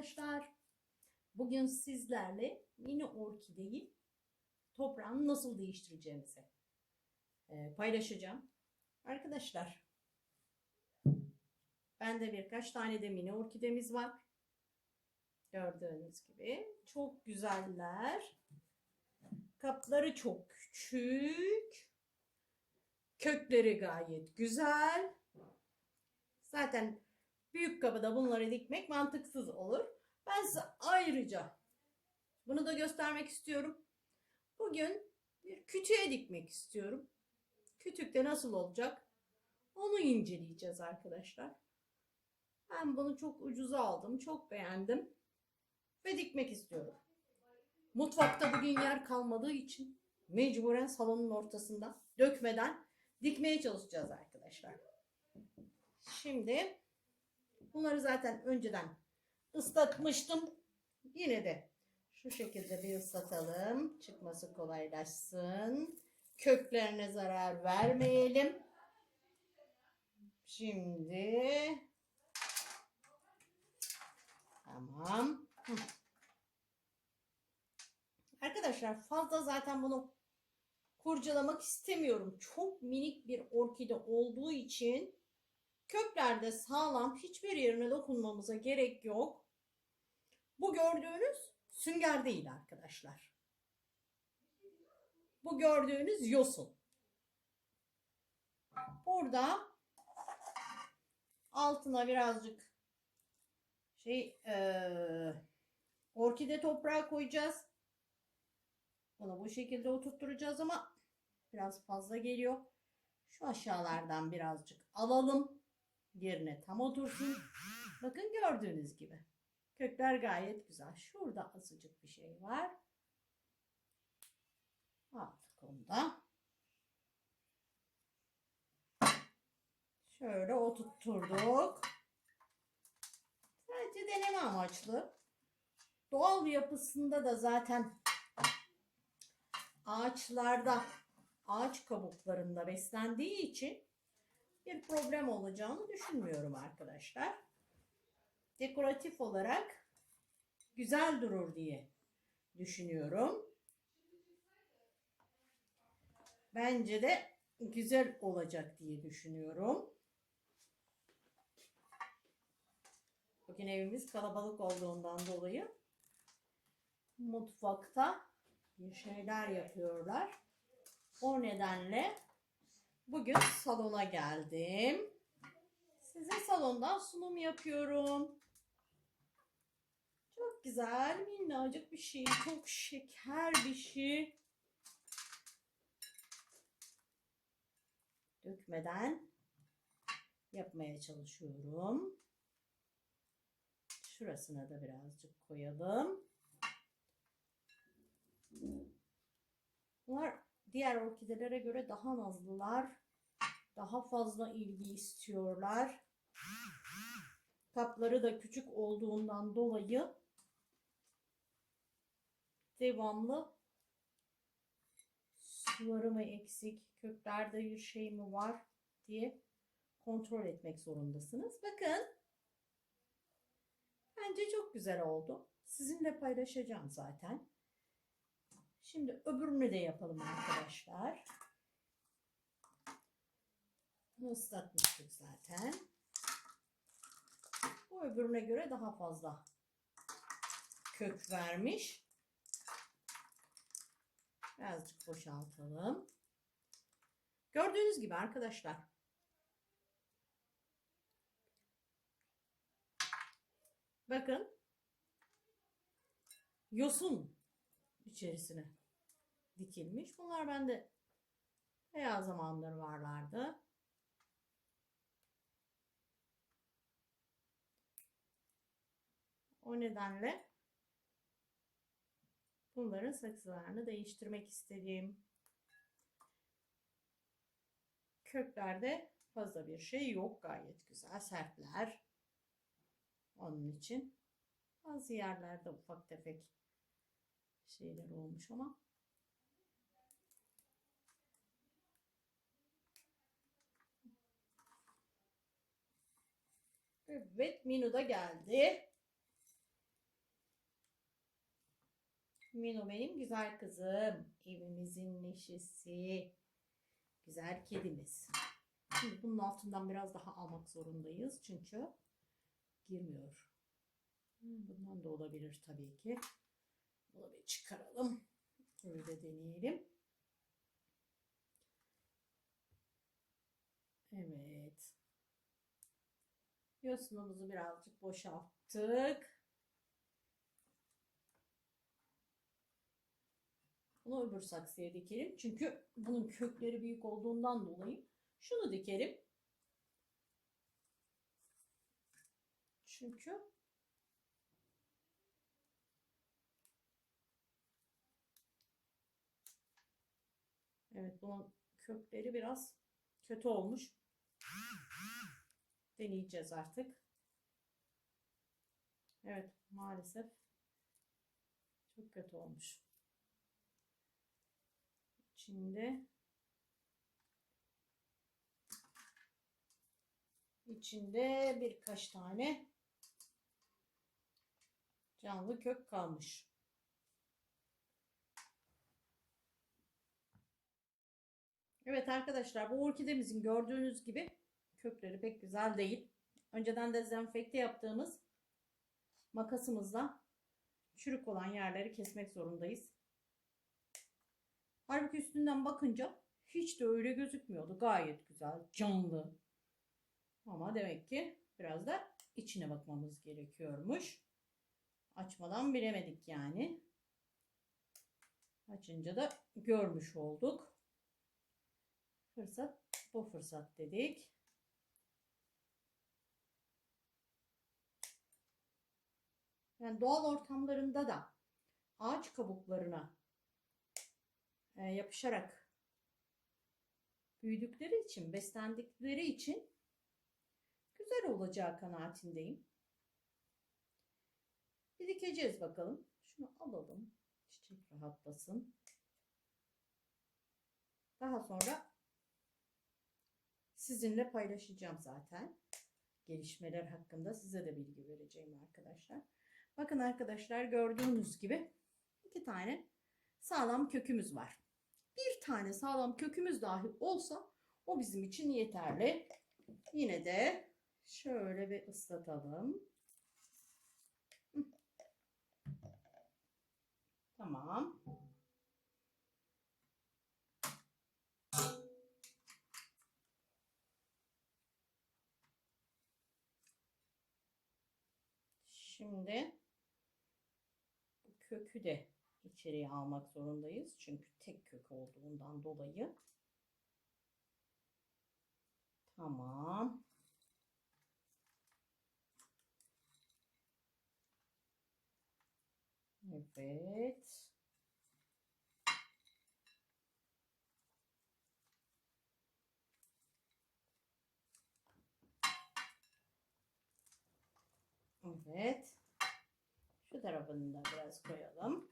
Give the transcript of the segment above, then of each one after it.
arkadaşlar. Bugün sizlerle mini orkideyi toprağını nasıl değiştireceğimizi e, paylaşacağım. Arkadaşlar bende birkaç tane de mini orkidemiz var. Gördüğünüz gibi çok güzeller. Kapları çok küçük. Kökleri gayet güzel. Zaten büyük kabada bunları dikmek mantıksız olur. Ben size ayrıca bunu da göstermek istiyorum. Bugün bir kütüğe dikmek istiyorum. Kütükte nasıl olacak? Onu inceleyeceğiz arkadaşlar. Ben bunu çok ucuza aldım. Çok beğendim. Ve dikmek istiyorum. Mutfakta bugün yer kalmadığı için mecburen salonun ortasında dökmeden dikmeye çalışacağız arkadaşlar. Şimdi bunları zaten önceden ıslatmıştım. Yine de şu şekilde bir ıslatalım. Çıkması kolaylaşsın. Köklerine zarar vermeyelim. Şimdi tamam. Arkadaşlar fazla zaten bunu kurcalamak istemiyorum. Çok minik bir orkide olduğu için köklerde sağlam hiçbir yerine dokunmamıza gerek yok. Bu gördüğünüz sünger değil arkadaşlar. Bu gördüğünüz yosun. Burada altına birazcık şey eee orkide toprağı koyacağız. Bunu bu şekilde oturtturacağız ama biraz fazla geliyor. Şu aşağılardan birazcık alalım. Yerine tam otursun. Bakın gördüğünüz gibi. Kökler gayet güzel. Şurada azıcık bir şey var. Aldık onu da. Şöyle oturtturduk. Sadece deneme amaçlı. Doğal yapısında da zaten ağaçlarda ağaç kabuklarında beslendiği için bir problem olacağını düşünmüyorum arkadaşlar. Dekoratif olarak güzel durur diye düşünüyorum. Bence de güzel olacak diye düşünüyorum. Bugün evimiz kalabalık olduğundan dolayı mutfakta bir şeyler yapıyorlar. O nedenle bugün salona geldim. Size salondan sunum yapıyorum. Çok güzel, minnacık bir şey. Çok şeker bir şey. Dökmeden yapmaya çalışıyorum. Şurasına da birazcık koyalım. Bunlar diğer orkidelere göre daha nazlılar. Daha fazla ilgi istiyorlar. Kapları da küçük olduğundan dolayı devamlı suları mı eksik, köklerde bir şey mi var diye kontrol etmek zorundasınız. Bakın. Bence çok güzel oldu. Sizinle paylaşacağım zaten. Şimdi öbürünü de yapalım arkadaşlar. Bunu ıslatmıştık zaten. Bu öbürüne göre daha fazla kök vermiş. Birazcık boşaltalım. Gördüğünüz gibi arkadaşlar. Bakın. Yosun içerisine dikilmiş. Bunlar bende bayağı zamandır varlardı. O nedenle bunların saksılarını değiştirmek istedim. Köklerde fazla bir şey yok. Gayet güzel sertler. Onun için bazı yerlerde ufak tefek şeyler olmuş ama Evet Minu da geldi. Mino benim güzel kızım. Evimizin neşesi. Güzel kedimiz. Şimdi bunun altından biraz daha almak zorundayız. Çünkü girmiyor. Hmm, Bundan da olabilir tabii ki. Bunu bir çıkaralım. Öyle deneyelim. Evet. Yosunumuzu birazcık boşalttık. Bunu öbür saksıya dikelim. Çünkü bunun kökleri büyük olduğundan dolayı şunu dikelim. Çünkü Evet bunun kökleri biraz kötü olmuş. Deneyeceğiz artık. Evet maalesef çok kötü olmuş. İçinde içinde birkaç tane canlı kök kalmış. Evet arkadaşlar bu orkidemizin gördüğünüz gibi kökleri pek güzel değil. Önceden dezenfekte yaptığımız makasımızla çürük olan yerleri kesmek zorundayız. Halbuki üstünden bakınca hiç de öyle gözükmüyordu. Gayet güzel, canlı. Ama demek ki biraz da içine bakmamız gerekiyormuş. Açmadan bilemedik yani. Açınca da görmüş olduk. Fırsat bu fırsat dedik. Yani doğal ortamlarında da ağaç kabuklarına yapışarak büyüdükleri için, beslendikleri için güzel olacağı kanaatindeyim. Bir dikeceğiz bakalım. Şunu alalım. Çiçek rahatlasın. Daha sonra sizinle paylaşacağım zaten. Gelişmeler hakkında size de bilgi vereceğim arkadaşlar. Bakın arkadaşlar gördüğünüz gibi iki tane sağlam kökümüz var. Bir tane sağlam kökümüz dahi olsa o bizim için yeterli. Yine de şöyle bir ıslatalım. Tamam. Şimdi kökü de içeriye almak zorundayız. Çünkü tek kök olduğundan dolayı. Tamam. Evet. Evet. Şu tarafını da biraz koyalım.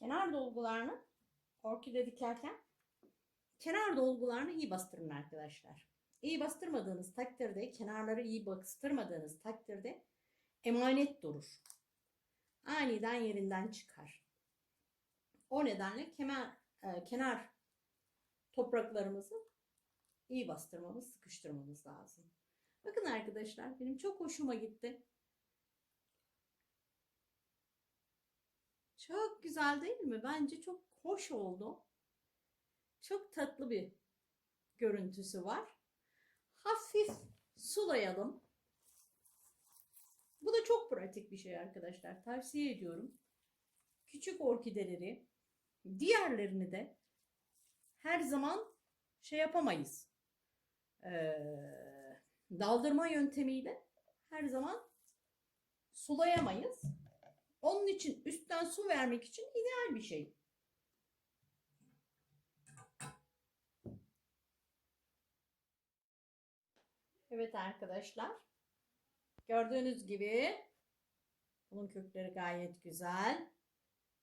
Kenar dolgularını orkide dikerken kenar dolgularını iyi bastırın arkadaşlar. İyi bastırmadığınız takdirde, kenarları iyi bastırmadığınız takdirde emanet durur. Aniden yerinden çıkar. O nedenle kemer, e, kenar topraklarımızı iyi bastırmamız, sıkıştırmamız lazım. Bakın arkadaşlar benim çok hoşuma gitti. Çok güzel değil mi? Bence çok hoş oldu. Çok tatlı bir görüntüsü var. Hafif sulayalım. Bu da çok pratik bir şey arkadaşlar. Tavsiye ediyorum. Küçük orkideleri, diğerlerini de her zaman şey yapamayız. Ee, daldırma yöntemiyle her zaman sulayamayız. Onun için üstten su vermek için ideal bir şey. Evet arkadaşlar. Gördüğünüz gibi bunun kökleri gayet güzel.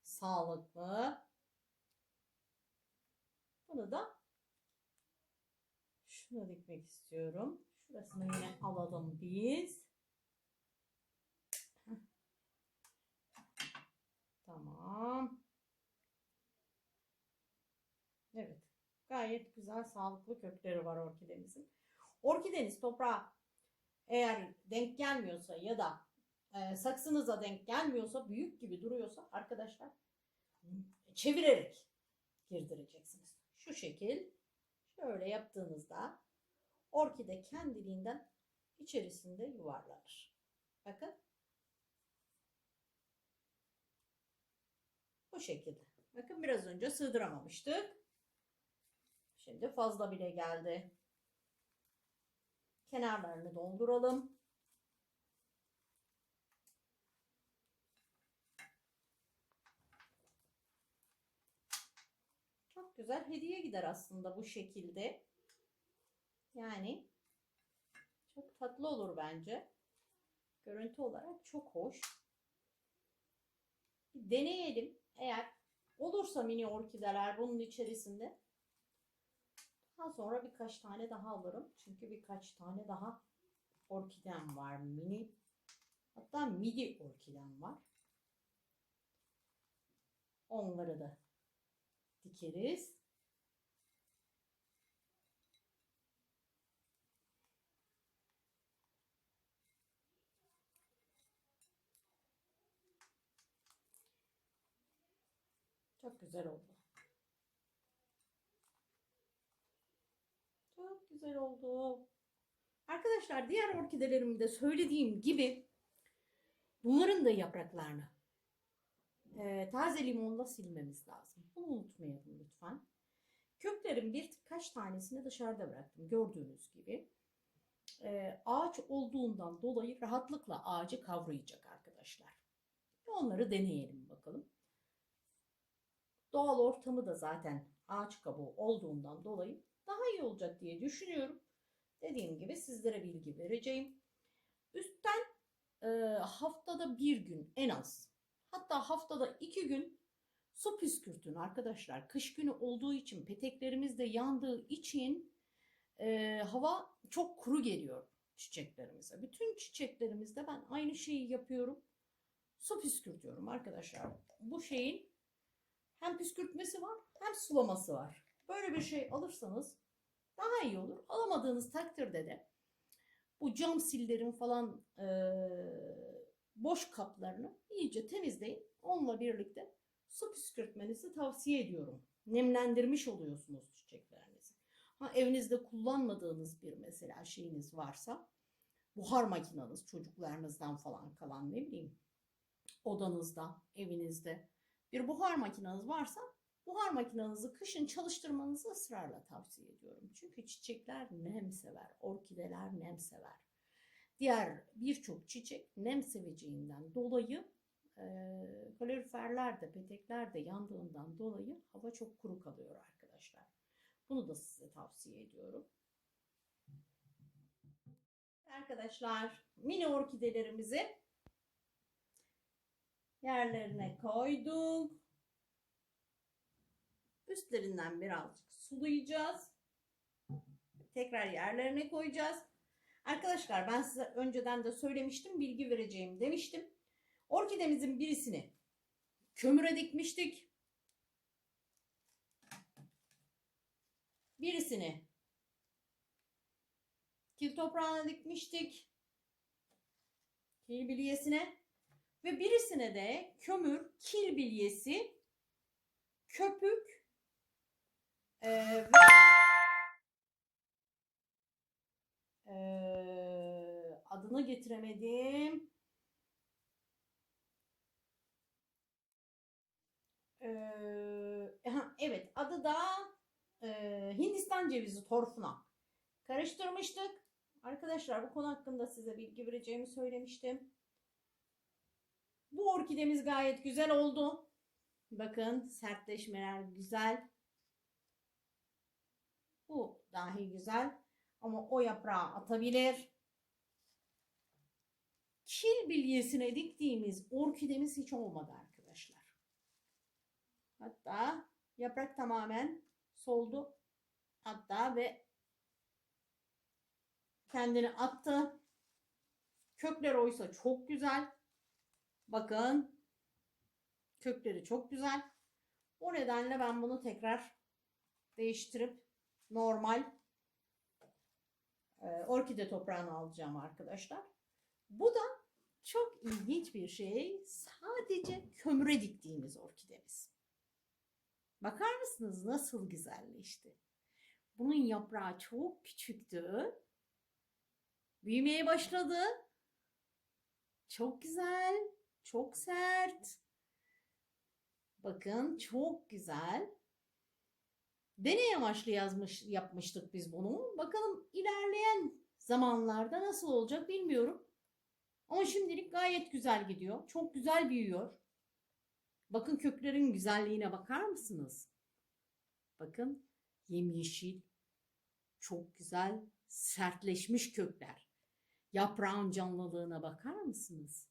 Sağlıklı. Bunu da şuna dikmek istiyorum. Şurasını yine alalım biz. Gayet güzel sağlıklı kökleri var orkidemizin. Orkideniz toprağa eğer denk gelmiyorsa ya da e, saksınıza denk gelmiyorsa büyük gibi duruyorsa arkadaşlar çevirerek girdireceksiniz. Şu şekil şöyle yaptığınızda orkide kendiliğinden içerisinde yuvarlanır. Bakın. Bu şekilde. Bakın biraz önce sığdıramamıştık. Şimdi fazla bile geldi. Kenarlarını dolduralım. Çok güzel hediye gider aslında bu şekilde. Yani çok tatlı olur bence. Görüntü olarak çok hoş. Bir deneyelim. Eğer olursa mini orkideler bunun içerisinde daha sonra birkaç tane daha alırım. Çünkü birkaç tane daha orkidem var mini. Hatta midi orkidem var. Onları da dikeriz. Çok güzel oldu. Çok güzel oldu. Arkadaşlar diğer orkidelerimde söylediğim gibi bunların da yapraklarını e, taze limonla silmemiz lazım. Bunu unutmayalım lütfen. Köklerin birkaç tanesini dışarıda bıraktım gördüğünüz gibi. E, ağaç olduğundan dolayı rahatlıkla ağacı kavrayacak arkadaşlar. Onları deneyelim bakalım. Doğal ortamı da zaten ağaç kabuğu olduğundan dolayı daha iyi olacak diye düşünüyorum. Dediğim gibi sizlere bilgi vereceğim. Üstten e, haftada bir gün en az hatta haftada iki gün su püskürtün arkadaşlar. Kış günü olduğu için peteklerimiz de yandığı için e, hava çok kuru geliyor çiçeklerimize. Bütün çiçeklerimizde ben aynı şeyi yapıyorum. Su püskürtüyorum arkadaşlar. Bu şeyin hem püskürtmesi var hem sulaması var. Böyle bir şey alırsanız daha iyi olur. Alamadığınız takdirde de bu cam sillerin falan e, boş kaplarını iyice temizleyin. Onunla birlikte su püskürtmenizi tavsiye ediyorum. Nemlendirmiş oluyorsunuz çiçeklerinizi. Ha, evinizde kullanmadığınız bir mesela şeyiniz varsa buhar makinanız çocuklarınızdan falan kalan ne bileyim odanızda, evinizde bir buhar makinanız varsa buhar makinenizi kışın çalıştırmanızı ısrarla tavsiye ediyorum. Çünkü çiçekler nem sever, orkideler nem sever. Diğer birçok çiçek nem seveceğinden dolayı e, kaloriferler de petekler de yandığından dolayı hava çok kuru kalıyor arkadaşlar. Bunu da size tavsiye ediyorum. Arkadaşlar mini orkidelerimizi yerlerine koyduk. Üstlerinden birazcık sulayacağız. Tekrar yerlerine koyacağız. Arkadaşlar ben size önceden de söylemiştim, bilgi vereceğim demiştim. Orkidemizin birisini kömüre dikmiştik. Birisini kil toprağına dikmiştik. Kil bilyesine. Ve birisine de kömür, kil bilyesi, köpük ee, ee, adını getiremedim. Ee, evet adı da e, Hindistan cevizi torfuna karıştırmıştık. Arkadaşlar bu konu hakkında size bilgi vereceğimi söylemiştim. Bu orkidemiz gayet güzel oldu. Bakın sertleşmeler güzel. Bu dahi güzel. Ama o yaprağı atabilir. Kil bilyesine diktiğimiz orkidemiz hiç olmadı arkadaşlar. Hatta yaprak tamamen soldu. Hatta ve kendini attı. Kökler oysa çok güzel. Bakın. Kökleri çok güzel. O nedenle ben bunu tekrar değiştirip normal e, orkide toprağını alacağım arkadaşlar. Bu da çok ilginç bir şey. Sadece kömüre diktiğimiz orkidemiz. Bakar mısınız nasıl güzelleşti? Bunun yaprağı çok küçüktü. Büyümeye başladı. Çok güzel, çok sert. Bakın çok güzel. Deney amaçlı yazmış yapmıştık biz bunu. Bakalım ilerleyen zamanlarda nasıl olacak bilmiyorum. Ama şimdilik gayet güzel gidiyor. Çok güzel büyüyor. Bakın köklerin güzelliğine bakar mısınız? Bakın yemyeşil, çok güzel, sertleşmiş kökler. Yaprağın canlılığına bakar mısınız?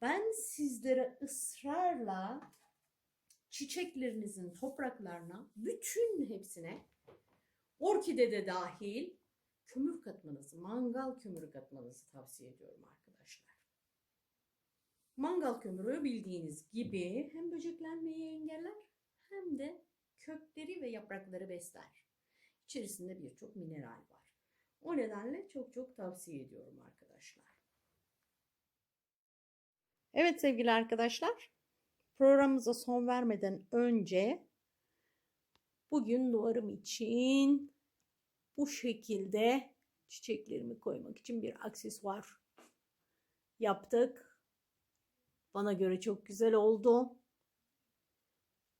Ben sizlere ısrarla çiçeklerinizin topraklarına, bütün hepsine, orkide de dahil kömür katmanızı, mangal kömürü katmanızı tavsiye ediyorum arkadaşlar. Mangal kömürü bildiğiniz gibi hem böceklenmeyi engeller hem de kökleri ve yaprakları besler. İçerisinde birçok mineral var. O nedenle çok çok tavsiye ediyorum arkadaşlar. Evet sevgili arkadaşlar, programımıza son vermeden önce bugün duvarım için bu şekilde çiçeklerimi koymak için bir aksesuar yaptık. Bana göre çok güzel oldu.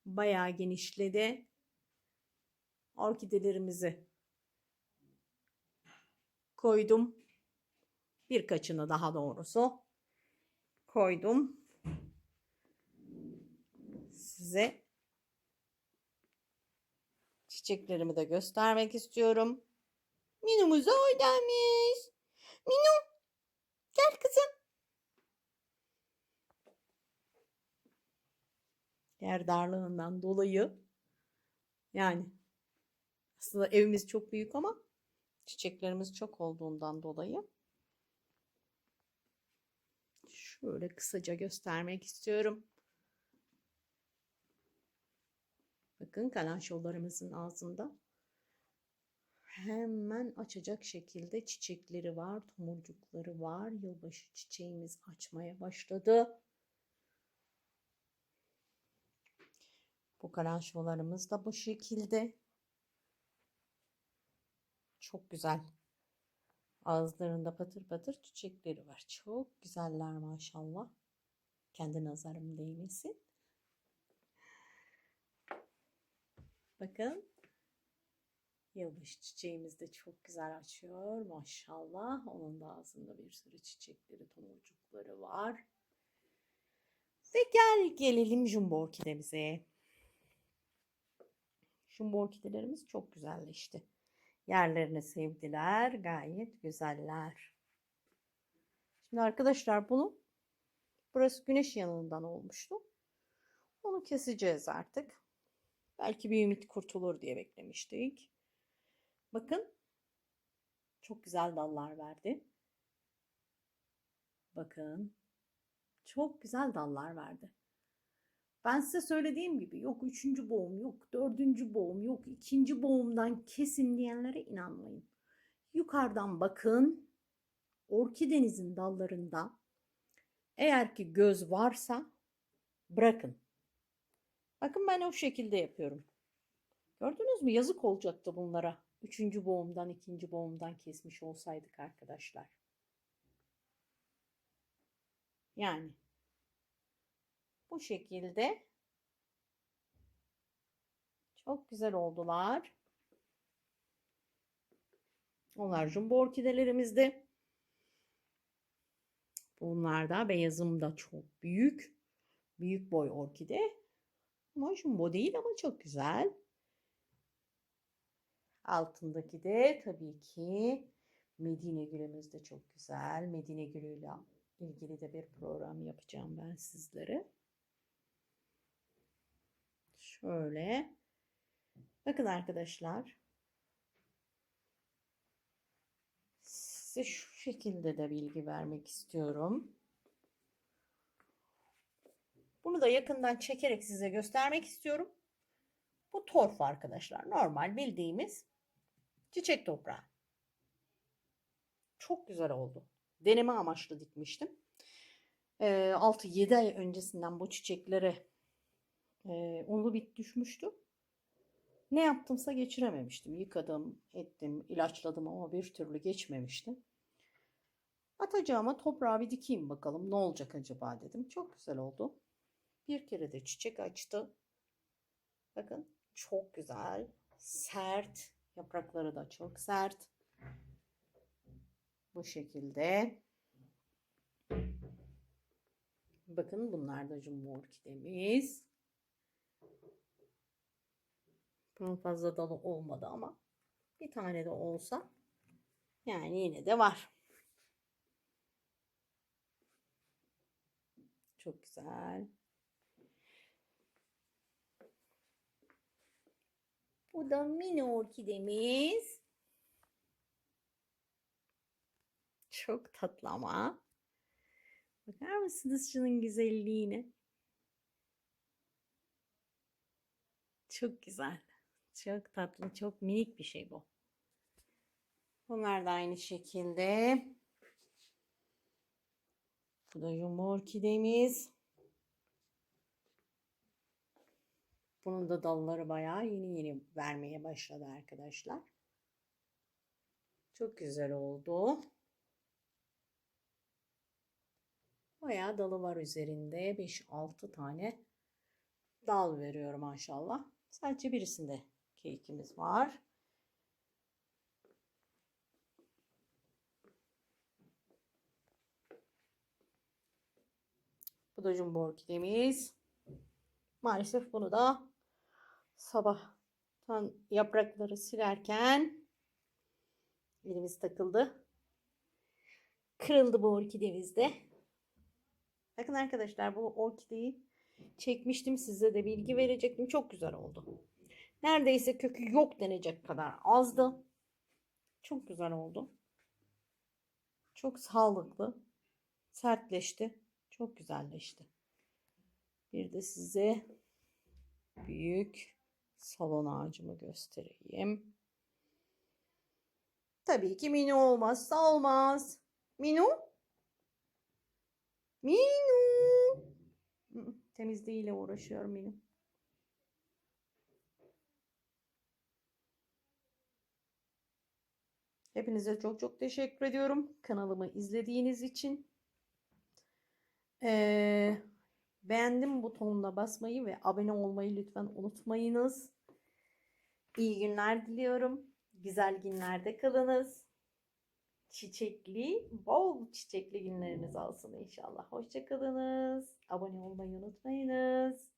Bayağı genişledi. Orkidelerimizi koydum. Birkaçını daha doğrusu koydum. Size çiçeklerimi de göstermek istiyorum. Minumuza oradaymış. Minu gel kızım. Yer darlığından dolayı yani aslında evimiz çok büyük ama çiçeklerimiz çok olduğundan dolayı şöyle kısaca göstermek istiyorum. Bakın kalançollarımızın ağzında hemen açacak şekilde çiçekleri var, tomurcukları var. Yılbaşı çiçeğimiz açmaya başladı. Bu kalançolarımız da bu şekilde. Çok güzel. Ağızlarında patır patır çiçekleri var. Çok güzeller maşallah. Kendi nazarım değmesin. Bakın. Yılbaşı çiçeğimiz de çok güzel açıyor. Maşallah. Onun da ağzında bir sürü çiçekleri, tomurcukları var. Ve gel gelelim jumbo orkidemize. Jumbo orkidelerimiz çok güzelleşti. Yerlerini sevdiler. Gayet güzeller. Şimdi arkadaşlar bunu burası güneş yanından olmuştu. Onu keseceğiz artık. Belki bir ümit kurtulur diye beklemiştik. Bakın. Çok güzel dallar verdi. Bakın. Çok güzel dallar verdi. Ben size söylediğim gibi yok üçüncü boğum, yok dördüncü boğum, yok ikinci boğumdan kesin diyenlere inanmayın. Yukarıdan bakın. Orkidenizin dallarında eğer ki göz varsa bırakın. Bakın ben o şekilde yapıyorum. Gördünüz mü? Yazık olacaktı bunlara. Üçüncü boğumdan, ikinci boğumdan kesmiş olsaydık arkadaşlar. Yani bu şekilde çok güzel oldular. Onlar jumbo orkidelerimizdi. Bunlar da beyazım da çok büyük. Büyük boy orkide. Ama jumbo değil ama çok güzel. Altındaki de tabii ki Medine gülümüz de çok güzel. Medine gülüyle ilgili de bir program yapacağım ben sizlere. Şöyle. Bakın arkadaşlar. Size şu şekilde de bilgi vermek istiyorum. Bunu da yakından çekerek size göstermek istiyorum. Bu torf arkadaşlar. Normal bildiğimiz çiçek toprağı. Çok güzel oldu. Deneme amaçlı dikmiştim. Ee, 6-7 ay öncesinden bu çiçeklere e, bit düşmüştü. Ne yaptımsa geçirememiştim. Yıkadım, ettim, ilaçladım ama bir türlü geçmemişti. Atacağıma toprağa bir dikeyim bakalım ne olacak acaba dedim. Çok güzel oldu. Bir kere de çiçek açtı. Bakın çok güzel, sert. Yaprakları da çok sert. Bu şekilde. Bakın bunlar da jumbo orkidemiz. Bunun fazla dalı olmadı ama bir tane de olsa yani yine de var. Çok güzel. Bu da mini orkidemiz. Çok tatlı ama. Bakar mısınız şunun güzelliğine? Çok güzel. Çok tatlı, çok minik bir şey bu. Bunlar da aynı şekilde. Bu da jumbo Bunun da dalları bayağı yeni yeni vermeye başladı arkadaşlar. Çok güzel oldu. Bayağı dalı var üzerinde. 5-6 tane dal veriyor maşallah. Sadece birisinde kekimiz var. Bu da jumbo orkidemiz. Maalesef bunu da sabahtan yaprakları silerken elimiz takıldı. Kırıldı bu orkidemiz de. Bakın arkadaşlar bu orkideyi çekmiştim size de bilgi verecektim. Çok güzel oldu. Neredeyse kökü yok denecek kadar azdı. Çok güzel oldu. Çok sağlıklı. Sertleşti. Çok güzelleşti. Bir de size büyük salon ağacımı göstereyim. Tabii ki mini olmazsa olmaz. Minu? Minu. Temizliğiyle uğraşıyorum Minu. Hepinize çok çok teşekkür ediyorum. Kanalımı izlediğiniz için. Ee, beğendim butonuna basmayı ve abone olmayı lütfen unutmayınız. İyi günler diliyorum. Güzel günlerde kalınız. Çiçekli, bol çiçekli günleriniz olsun inşallah. Hoşçakalınız. Abone olmayı unutmayınız.